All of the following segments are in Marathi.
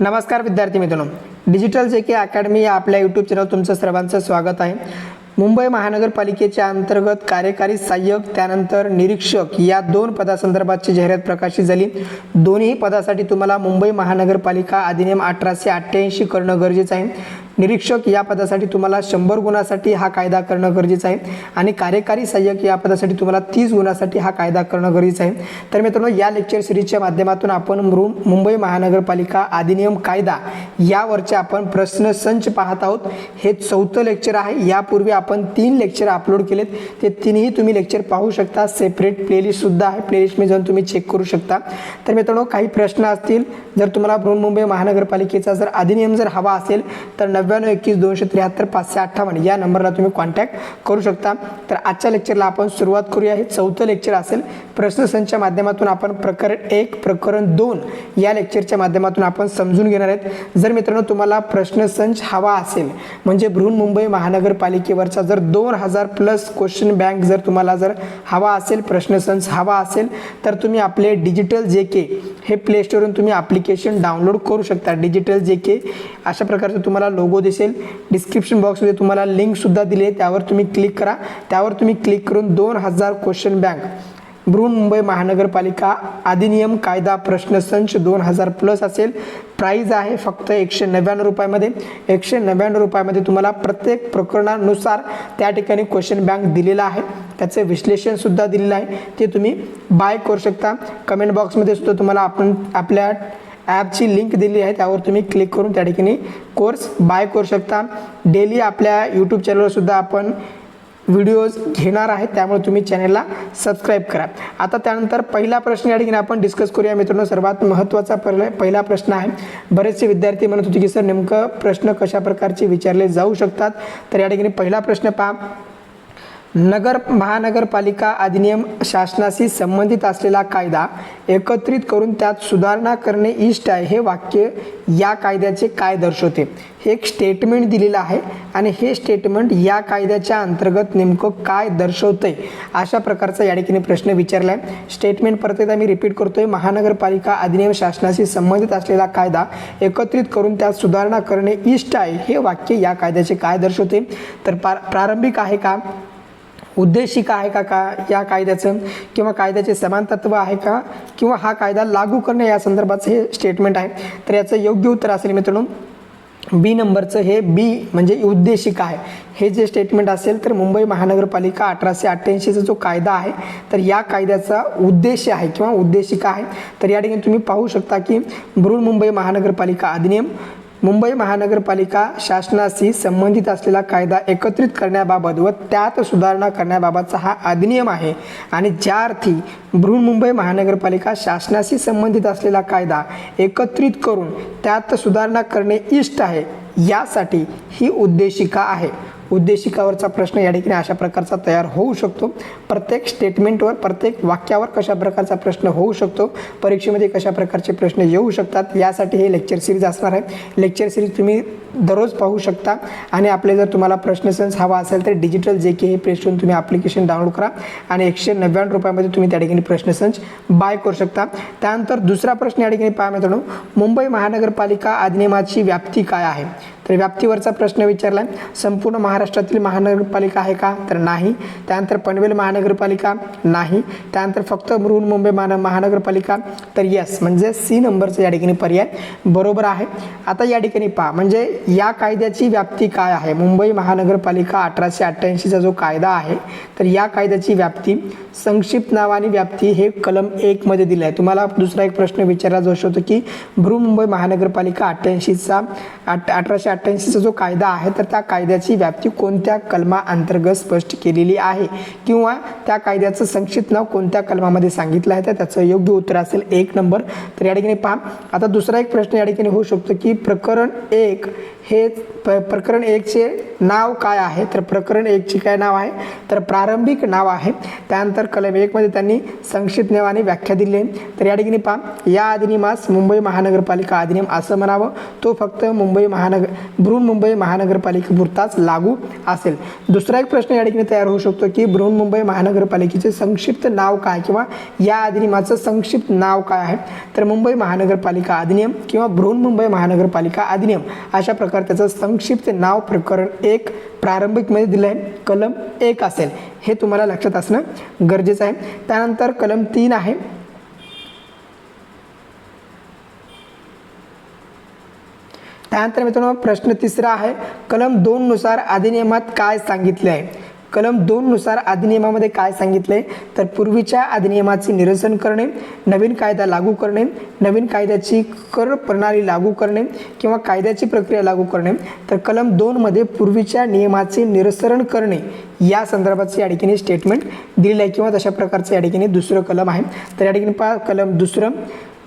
नमस्कार विद्यार्थी मित्रांनो. डिजिटल जे के अकॅडमी या आपल्या यूट्यूब चॅनल तुमचं सर्वांचं स्वागत आहे. मुंबई महानगरपालिकेच्या अंतर्गत कार्यकारी सहाय्यक त्यानंतर निरीक्षक या दोन पदासंदर्भातची जाहिरात प्रकाशित झाली. दोन्ही पदासाठी तुम्हाला मुंबई महानगरपालिका अधिनियम अठराशे अठ्ठ्याऐंशी करणं गरजेचं आहे. निरीक्षक या पदासाठी तुम्हाला शंभर गुणासाठी हा कायदा करणं गरजेचं आहे. आणि कार्यकारी सहाय्यक या पदासाठी तुम्हाला तीस गुणासाठी हा कायदा करणं गरजेचं आहे. तर मित्रांनो या लेक्चर सिरीजच्या माध्यमातून आपण मुंबई महानगरपालिका अधिनियम कायदा यावरचे आपण प्रश्न संच पाहत आहोत. हे चौथं लेक्चर आहे. यापूर्वी आपण तीन लेक्चर अपलोड केलेत. ते तीनही तुम्ही लेक्चर पाहू शकता. सेपरेट प्लेलिस्टसुद्धा आहे. प्लेलिस्टमध्ये जाऊन तुम्ही चेक करू शकता. तर मित्रांनो काही प्रश्न असतील जर तुम्हाला बृहन्मुंबई महानगरपालिकेचा जर अधिनियम जर हवा असेल तर नव्याण्णव एकवीस दोनशे त्र्याहत्तर पाचशे अठ्ठावन्न या नंबरला तुम्ही कॉन्टॅक्ट करू शकता. तर आजच्या लेक्चरला आपण सुरुवात करूया. हे चौथं लेक्चर असेल. प्रश्नसंच्या माध्यमातून आपण प्रकरण एक प्रकरण दोन या लेक्चरच्या माध्यमातून आपण समजून घेणार आहेत. जर मित्रांनो तुम्हाला प्रश्नसंच हवा असेल म्हणजे बृहन्मुंबई महानगरपालिकेवरचा जर दोन हजार प्लस क्वेश्चन बँक जर तुम्हाला जर हवा असेल प्रश्नसंच हवा असेल तर तुम्ही आपले डिजिटल जे के हे प्ले स्टोरवरून तुम्ही ॲप्लिकेशन डाउनलोड करू शकता. डिजिटल जे के अशा प्रकारचं तुम्हाला लोगो दिसेल. डिस्क्रिप्शन बॉक्समध्ये तुम्हाला लिंकसुद्धा दिली आहे. त्यावर तुम्ही क्लिक करा. त्यावर तुम्ही क्लिक करून दोन हजार क्वेश्चन बँक बृहन्मुंबई महानगरपालिका अधिनियम कायदा प्रश्नसंच दोन हजार प्लस असेल. प्राईज आहे फक्त एकशे नव्याण्णव रुपयामध्ये. एकशे नव्याण्णव रुपयामध्ये तुम्हाला प्रत्येक प्रकरणानुसार त्या ठिकाणी क्वेश्चन बँक दिलेला आहे. त्याचं विश्लेषणसुद्धा दिलेलं आहे. ते तुम्ही बाय करू शकता. कमेंट बॉक्समध्ये सुद्धा तुम्हाला आपण आपल्या ॲपची लिंक दिली आहे. त्यावर तुम्ही क्लिक करून त्या ठिकाणी कोर्स बाय करू शकता. डेली आपल्या यूट्यूब चॅनलवरसुद्धा आपण व्हिडिओज घेणार आहेत त्यामुळे तुम्ही चॅनलला सबस्क्राईब करा. आता त्यानंतर पहिला प्रश्न या ठिकाणी आपण डिस्कस करूया. मित्रांनो सर्वात महत्त्वाचा पर पहिला प्रश्न आहे. बरेचसे विद्यार्थी म्हणत होते की सर नेमकं प्रश्न कशा प्रकारचे विचारले जाऊ शकतात? तर या ठिकाणी पहिला प्रश्न पहा. नगर महानगरपालिका अधिनियम शासनाशी संबंधित असलेला कायदा एकत्रित करून त्यात सुधारणा करणे इष्ट आहे हे वाक्य या कायद्याचे काय दर्शवते? हे एक स्टेटमेंट दिलेलं आहे आणि हे स्टेटमेंट या कायद्याच्या अंतर्गत नेमकं काय दर्शवतंय अशा प्रकारचा या ठिकाणी प्रश्न विचारला आहे स्टेटमेंट परत एकदा मी रिपीट करतोय. महानगरपालिका अधिनियम शासनाशी संबंधित असलेला कायदा एकत्रित करून त्यात सुधारणा करणे इष्ट आहे हे वाक्य या कायद्याचे काय दर्शवते? तर पार- प्रारंभिक आहे का? उद्देशिका आहे का? का या कायद्याचं? किंवा कायद्याचे समान तत्व आहे का? किंवा हा कायदा लागू करणे या संदर्भाचं हे स्टेटमेंट आहे. तर याचं योग्य उत्तर असेल मित्रांनो बी नंबरचं हे बी म्हणजे उद्देशिका आहे हे जे स्टेटमेंट असेल तर मुंबई महानगरपालिका अठराशे अठ्ठ्याऐंशीचा जो कायदा आहे तर या कायद्याचा उद्देश आहे किंवा उद्देशिका आहे तर या ठिकाणी तुम्ही पाहू शकता की बृहन्मुंबई महानगरपालिका अधिनियम मुंबई महानगरपालिका शासनाशी संबंधित असलेला कायदा एकत्रित करण्याबाबत व त्यात सुधारणा करण्याबाबतचा हा अधिनियम आहे. आणि ज्या अर्थी बृहन्मुंबई महानगरपालिका शासनाशी संबंधित असलेला कायदा एकत्रित करून त्यात सुधारणा करणे इष्ट आहे यासाठी ही उद्देशिका आहे. उद्देशिकावरचा प्रश्न या ठिकाणी अशा प्रकारचा तयार होऊ शकतो. प्रत्येक स्टेटमेंटवर प्रत्येक वाक्यावर कशा प्रकारचा प्रश्न होऊ शकतो? परीक्षेमध्ये कशा प्रकारचे प्रश्न येऊ शकतात? यासाठी हे लेक्चर सिरीज असणार आहे. लेक्चर सिरीज तुम्ही दररोज पाहू शकता. आणि आपले जर तुम्हाला प्रश्नसेन्स हवा असेल तर डिजिटल जे के हे प्लेस्टोरून तुम्ही ॲप्लिकेशन डाउनलोड करा. आणि एकशे नव्याण्णव रुपयामध्ये तुम्ही त्या ठिकाणी प्रश्नसंच बाय करू शकता. त्यानंतर दुसरा प्रश्न या ठिकाणी पहा मित्रांनो. मुंबई महानगरपालिका अधिनियमाची व्याप्ती काय आहे? तर व्याप्तीवरचा प्रश्न विचारला संपूर्ण महाराष्ट्रातील महानगरपालिका आहे का? तर नाही. त्यानंतर पनवेल महानगरपालिका नाही. त्यानंतर फक्त बृहन्मुंबई महान महानगरपालिका तर येस म्हणजे सी नंबरचं या ठिकाणी पर्याय बरोबर आहे. आता या ठिकाणी पहा म्हणजे या कायद्याची व्याप्ती काय आहे? मुंबई महानगरपालिका अठराशे अठ्ठ्याऐंशीचा जो कायदा आहे तर या कायद्याची व्याप्ती संक्षिप्त नावाने व्याप्ती हे कलम एकमध्ये दिलं आहे तुम्हाला दुसरा एक प्रश्न विचारला जाऊ शकतो की बृहमुंबई महानगरपालिका अठ्ठ्याऐंशीचा आठ अठराशे अठ्ठ्याऐंशीचा जो कायदा आहे तर त्या कायद्याची व्याप्ती कोणत्या कलमा अंतर्गत स्पष्ट केलेली आहे? किंवा त्या कायद्याचं संक्षिप्त नाव कोणत्या कलमामध्ये सांगितलं आहे? तर त्याचं योग्य उत्तर असेल एक नंबर. तर या ठिकाणी पहा. आता दुसरा एक प्रश्न या ठिकाणी होऊ शकतो की प्रकरण एक हे प प्रकरण एकचे नाव काय आहे? तर प्रकरण एकचे काय नाव आहे? तर प्रारंभिक नाव आहे. त्यानंतर कलम एकमध्ये त्यांनी संक्षिप्त नावाने व्याख्या दिली आहे. तर या ठिकाणी पहा. या अधिनियमास मुंबई महानगरपालिका अधिनियम असं म्हणावं. तो फक्त मुंबई महानगर बृहन्मुंबई महानगरपालिकेपुरताच लागू असेल. दुसरा एक प्रश्न या ठिकाणी तयार होऊ शकतो की बृहन्मुंबई महानगरपालिकेचे संक्षिप्त नाव काय किंवा या अधिनियमाचं संक्षिप्त नाव काय आहे? तर मुंबई महानगरपालिका अधिनियम किंवा बृहन्मुंबई महानगरपालिका अधिनियम अशा प्रकारे त्याचं संक्षिप्त नाव प्रकरण एक प्रारंभिकमध्ये दिलं आहे कलम एक असेल. हे तुम्हाला लक्षात असणं गरजेचं आहे. त्यानंतर कलम तीन आहे. त्यानंतर मित्रांनो प्रश्न तिसरा आहे. कलम दोननुसार अधिनियमात काय सांगितले आहे कलम दोननुसार अधिनियमामध्ये काय सांगितले? तर पूर्वीच्या अधिनियमाचे निरसन करणे नवीन कायदा लागू करणे नवीन कायद्याची कर प्रणाली लागू करणे किंवा कायद्याची प्रक्रिया लागू करणे. तर कलम दोनमध्ये पूर्वीच्या नियमाचे निरसरण करणे या संदर्भाचे या ठिकाणी स्टेटमेंट दिलेलं आहे किंवा तशा प्रकारचं या ठिकाणी दुसरं कलम आहे. तर या ठिकाणी पहा कलम दुसरं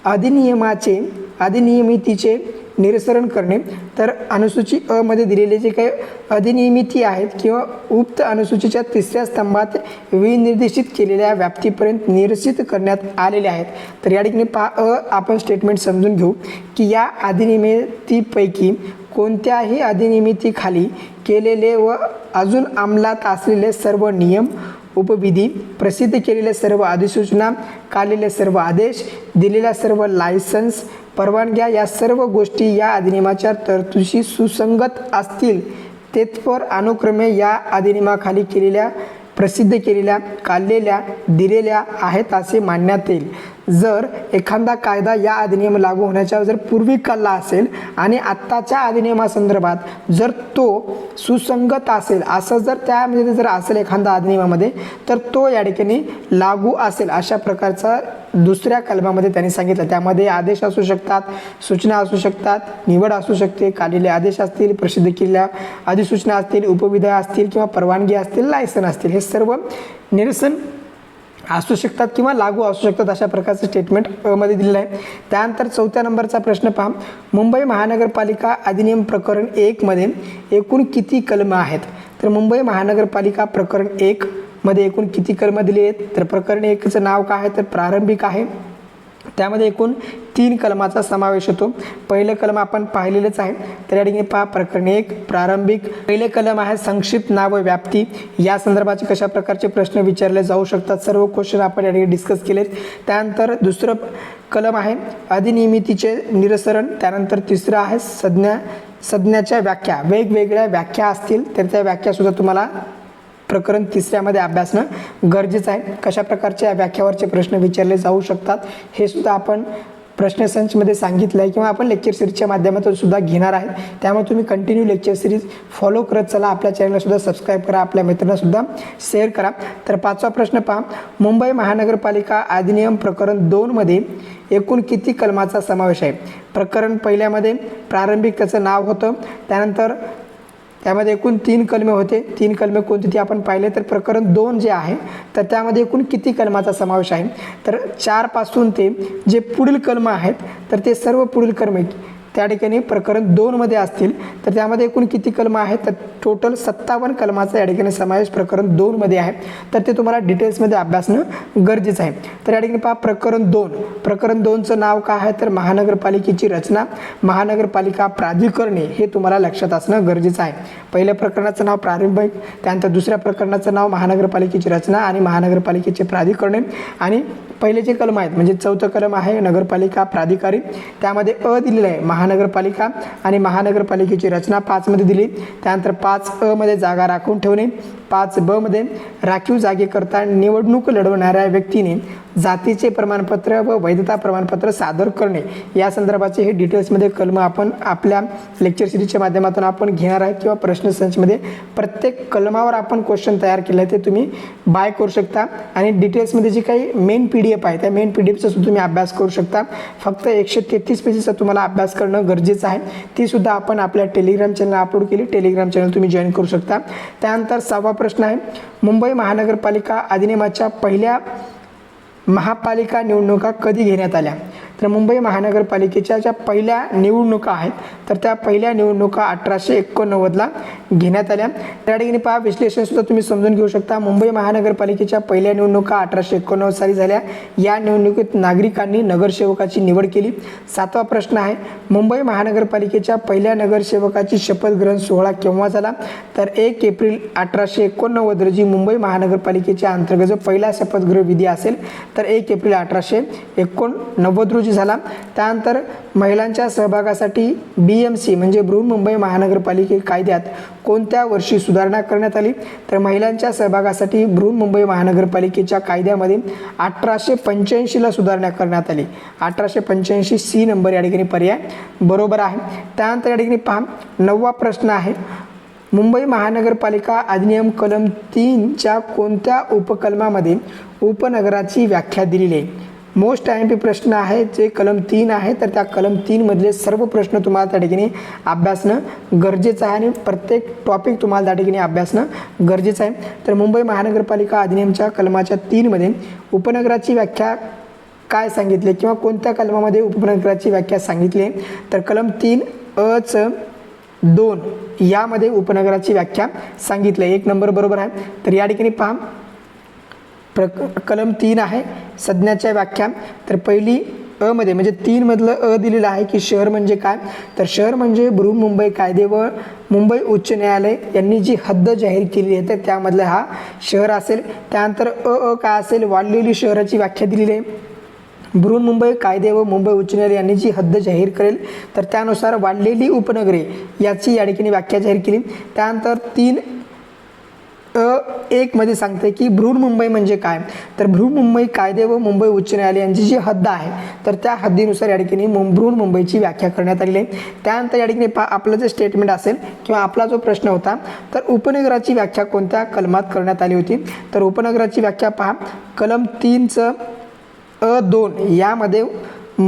अधिनियमाचे अधिनियमितीचे निरसरण करणे. तर अनुसूची अ मध्ये दिलेले जे काही अधिनियमिती आहेत किंवा उक्त अनुसूचीच्या तिसऱ्या स्तंभात विनिर्देशित केलेल्या व्याप्तीपर्यंत निरसित करण्यात आलेले आहेत. तर या ठिकाणी पा अ आपण स्टेटमेंट समजून घेऊ की या अधिनियमितीपैकी कोणत्याही अधिनियमितीखाली केलेले व अजून अंमलात असलेले सर्व नियम उपविधी प्रसिद्ध केलेल्या सर्व अधिसूचना काढलेले सर्व आदेश दिलेल्या सर्व लायसन्स परवानग्या या सर्व गोष्टी या अधिनियमाच्या तरतुशी सुसंगत असतील. तेथपर अनुक्रमे या अधिनियमाखाली केलेल्या प्रसिद्ध केलेल्या काढलेल्या दिलेल्या आहेत असे मानण्यात येईल. जर एखादा कायदा या अधिनियम लागू होण्याच्या जर पूर्वी कल्ला असेल आणि आत्ताच्या अधिनियमासंदर्भात जर तो सुसंगत असेल असं जर त्यामध्ये जर असेल एखादा अधिनियमामध्ये तर तो या ठिकाणी लागू असेल अशा प्रकारचा दुसऱ्या कलमामध्ये त्यांनी सांगितलं. त्यामध्ये आदेश असू शकतात सूचना असू शकतात निवड असू शकते काढलेले आदेश असतील प्रसिद्ध केलेल्या अधिसूचना असतील उपविधा असतील किंवा परवानगी असतील लायसन असतील हे सर्व निरसन असू शकतात किंवा लागू असू शकतात अशा प्रकारचं स्टेटमेंटमध्ये दिलेलं आहे. त्यानंतर चौथ्या नंबरचा प्रश्न पहा. मुंबई महानगरपालिका अधिनियम प्रकरण एकमध्ये एकूण किती कलमं आहेत? तर मुंबई महानगरपालिका प्रकरण एक मध्ये एकूण किती कलमं दिली आहेत? तर प्रकरण एकचं नाव काय आहे? तर प्रारंभिक आहे. त्यामध्ये एकूण तीन कलमाचा समावेश होतो. पहिलं कलम आपण पाहिलेलंच आहे. तर या ठिकाणी पहा प्रकरण एक प्रारंभिक. पहिले कलम आहे संक्षिप्त नाव व्याप्ती. या संदर्भाचे कशा प्रकारचे प्रश्न विचारले जाऊ शकतात? सर्व क्वेश्चन आपण या ठिकाणी डिस्कस केलेत. त्यानंतर दुसरं कलम आहे अधिनियमितीचे निरसरण. त्यानंतर तिसरं आहे संज्ञा संज्ञाच्या व्याख्या. वेगवेगळ्या व्याख्या असतील तर त्या व्याख्यासुद्धा तुम्हाला प्रकरण तिसऱ्यामध्ये अभ्यासणं गरजेचं आहे. कशा प्रकारच्या व्याख्यावरचे प्रश्न विचारले जाऊ शकतात हे सुद्धा आपण प्रश्नसंचमध्ये सांगितलं आहे किंवा आपण लेक्चर सिरीजच्या माध्यमातून सुद्धा घेणार आहे त्यामुळे तुम्ही कंटिन्यू लेक्चर सिरीज फॉलो करत चला. आपल्या चॅनलसुद्धा सबस्क्राईब करा. आपल्या मित्रांनासुद्धा शेअर करा. तर पाचवा प्रश्न पहा. मुंबई महानगरपालिका अधिनियम प्रकरण दोनमध्ये एकूण किती कलमाचा समावेश आहे? प्रकरण पहिल्यामध्ये प्रारंभिक त्याचं नाव होतं. त्यानंतर त्यामध्ये एकूण तीन कलमे होते. तीन कलमे कोणते ते आपण पाहिले तर प्रकरण दोन जे आहे तर त्यामध्ये एकूण किती कलमाचा समावेश आहे? तर चारपासून ते जे पुढील कलम आहेत तर ते सर्व पुढील कलमे त्या ठिकाणी प्रकरण दोनमध्ये असतील. तर त्यामध्ये एकूण किती कलम आहेत? तर टोटल सत्तावन्न कलमाचा या ठिकाणी समावेश प्रकरण दोनमध्ये आहे. तर ते तुम्हाला डिटेल्समध्ये अभ्यासणं गरजेचं आहे. तर या ठिकाणी पहा प्रकरण दोन. प्रकरण दोनचं नाव काय आहे? तर महानगरपालिकेची रचना महानगरपालिका प्राधिकरणे हे तुम्हाला लक्षात असणं गरजेचं आहे. पहिल्या प्रकरणाचं नाव प्रारंभिक त्यानंतर दुसऱ्या प्रकरणाचं नाव महानगरपालिकेची रचना आणि महानगरपालिकेचे प्राधिकरणे. आणि पहिले जे कलम आहेत म्हणजे चौथं कलम आहे नगरपालिका प्राधिकारी. त्यामध्ये अ दिलेलं आहे महा महानगरपालिका आणि महानगरपालिकेची रचना पाचमध्ये दिली. त्यानंतर पाच अमध्ये जागा राखून ठेवणे. पाच बमध्ये राखीव जागेकरता निवडणूक लढवणाऱ्या व्यक्तीने जातीचे प्रमाणपत्र व वैधता प्रमाणपत्र सादर करणे. या संदर्भाचे हे डिटेल्समध्ये कलम आपण आपल्या लेक्चर सिरीजच्या माध्यमातून आपण घेणार आहे किंवा प्रश्नसंचमध्ये प्रत्येक कलमावर आपण क्वेश्चन तयार केलं आहे ते तुम्ही बाय करू शकता. आणि डिटेल्समध्ये जी काही मेन पी डी एफ आहे त्या मेन पी डी एफचा सुद्धा तुम्ही अभ्यास करू शकता. फक्त एकशे तेहतीस पेजेसचा तुम्हाला अभ्यास करणं गरजेचं आहे. ती सुद्धा आपण आपल्या टेलिग्राम चॅनल अपलोड केली. टेलिग्राम चॅनल तुम्ही जॉईन करू शकता. त्यानंतर सहावा प्रश्न आहे. मुंबई महानगरपालिका अधिनियमाच्या पहिल्या महापालिका निवडणुका कधी घेण्यात आल्या? तर मुंबई महानगरपालिकेच्या ज्या पहिल्या निवडणुका आहेत तर त्या पहिल्या निवडणुका अठराशे एकोणनव्वदला घेण्यात आल्या. त्या ठिकाणी पहा विश्लेषण सुद्धा तुम्ही समजून घेऊ शकता. मुंबई महानगरपालिकेच्या पहिल्या निवडणुका अठराशे एकोणनव्वद साली झाल्या. या निवडणुकीत नागरिकांनी नगरसेवकाची निवड केली. सातवा प्रश्न आहे मुंबई महानगरपालिकेच्या पहिल्या नगरसेवकाची शपथग्रहण सोहळा केव्हा झाला? तर एक एप्रिल अठराशे एकोणनव्वद रोजी मुंबई महानगरपालिकेच्या अंतर्गत जो पहिला शपथग्रह विधी असेल तर एक एप्रिल अठराशे एकोणनव्वद रोजी झाला. त्यानंतर महिलांच्या सहभागासाठी बी एम सी म्हणजे बृहन्मुंबई महानगरपालिके कायद्यात कोणत्या वर्षी सुधारणा करण्यात आली? तर महिलांच्या सहभागासाठी बृहन्मुंबई महानगरपालिकेच्या कायद्यामध्ये अठराशे पंच्याऐंशीला सुधारणा करण्यात आली. अठराशे पंच्याऐंशी सी नंबर या ठिकाणी पर्याय बरोबर आहे. त्यानंतर या ठिकाणी पहा नववा प्रश्न आहे. मुंबई महानगरपालिका अधिनियम कलम तीनच्या कोणत्या उपकलमामध्ये उपनगराची व्याख्या दिलेली आहे? मोस्ट आय एम पी प्रश्न आहे जे कलम तीन आहे तर त्या कलम तीनमधले सर्व प्रश्न तुम्हाला त्या ठिकाणी अभ्यासणं गरजेचं आहे आणि प्रत्येक टॉपिक तुम्हाला त्या ठिकाणी अभ्यासणं गरजेचं आहे. तर मुंबई महानगरपालिका अधिनियमच्या कलमाच्या तीनमध्ये उपनगराची व्याख्या काय सांगितले किंवा कोणत्या कलमामध्ये उपनगराची व्याख्या सांगितली आहे? तर कलम तीन अच दोन यामध्ये उपनगराची व्याख्या सांगितली आहे. एक नंबर बरोबर आहे. तर या ठिकाणी पहा. प्र कलम तीन आहे. संज्ञाच्या व्याख्या. तर पहिली अमध्ये म्हणजे तीनमधलं अ दिलेलं आहे की शहर म्हणजे काय? तर शहर म्हणजे बृहमुंबई कायदे व मुंबई उच्च न्यायालय यांनी जी हद्द जाहीर केली आहे तर त्यामधला हा शहर असेल. त्यानंतर अ अ काय असेल? वाढलेली शहराची व्याख्या दिलेली आहे. बृहन्मुंबई कायदे व मुंबई उच्च न्यायालय यांनी जी हद्द जाहीर करेल तर त्यानुसार वाढलेली उपनगरे याची या ठिकाणी व्याख्या जाहीर केली. त्यानंतर तीन अ एकमध्ये सांगते की बृहन्मुंबई म्हणजे काय? तर बृहन्मुंबई कायदे व मुंबई उच्च न्यायालय यांची जी हद्द आहे तर त्या हद्दीनुसार या ठिकाणी मुं बृहन्मुंबईची व्याख्या करण्यात आलेली आहे. त्यानंतर या ठिकाणी पा आपलं जे स्टेटमेंट असेल किंवा आपला जो प्रश्न होता तर उपनगराची व्याख्या कोणत्या कलमात करण्यात आली होती? तर उपनगराची व्याख्या पहा कलम तीनचं अ दोन यामध्ये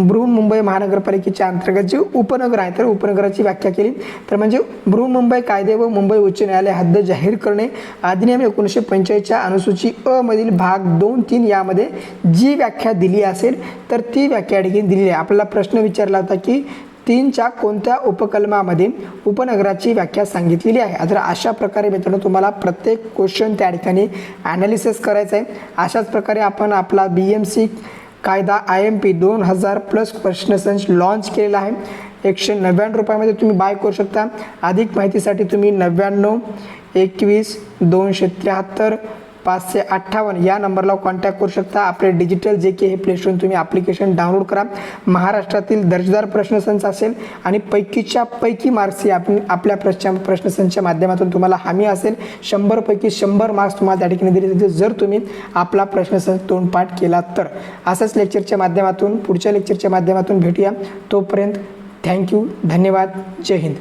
बृहन्मुंबई महानगरपालिकेच्या अंतर्गत जे उपनगर आहे तर उपनगराची व्याख्या केली. तर म्हणजे बृहन्मुंबई कायदे व मुंबई उच्च न्यायालय हद्द जाहीर करणे. अधिनियम एकोणीसशे पंचेचाळीसच्या अनुसूची अ मधील भाग दोन तीन यामध्ये जी व्याख्या दिली असेल तर ती व्याख्या ठिकाणी दिलेली आहे. आपल्याला प्रश्न विचारला होता की तीनच्या कोणत्या उपकलमामध्ये उपनगराची व्याख्या सांगितलेली आहे? तर अशा प्रकारे मित्रांनो तुम्हाला प्रत्येक क्वेश्चन त्या ठिकाणी ॲनालिसिस करायचं आहे. अशाच प्रकारे आपण आपला बी एम सी कायदा आय एम पी दोन हजार प्लस प्रश्नसंच लॉन्च केलेला आहे. एकशे नव्याण्णव रुपयामध्ये तुम्ही बाय करू शकता. अधिक माहितीसाठी तुम्ही नव्याण्णव एकवीस दोनशे त्र्याहत्तर पाचशे अठ्ठावन्न या नंबरला कॉन्टॅक्ट करू शकता. आपले डिजिटल जे के हे प्लेस्टोरून तुम्ही ॲप्लिकेशन डाउनलोड करा. महाराष्ट्रातील दर्जेदार प्रश्नसंच असेल आणि पैकीच्या पैकी मार्क्स हे आपण आपल्या प्रश्न प्रश्नसंचच्या माध्यमातून तुम्हाला हमी असेल. शंभरपैकी शंभर मार्क्स तुम्हाला त्या ठिकाणी दिले जातील. जर तुम्ही आपला प्रश्नसंच तोंडपाठ केला तर. असंच लेक्चरच्या माध्यमातून पुढच्या लेक्चरच्या माध्यमातून भेटूया. तोपर्यंत थँक्यू धन्यवाद. जय हिंद.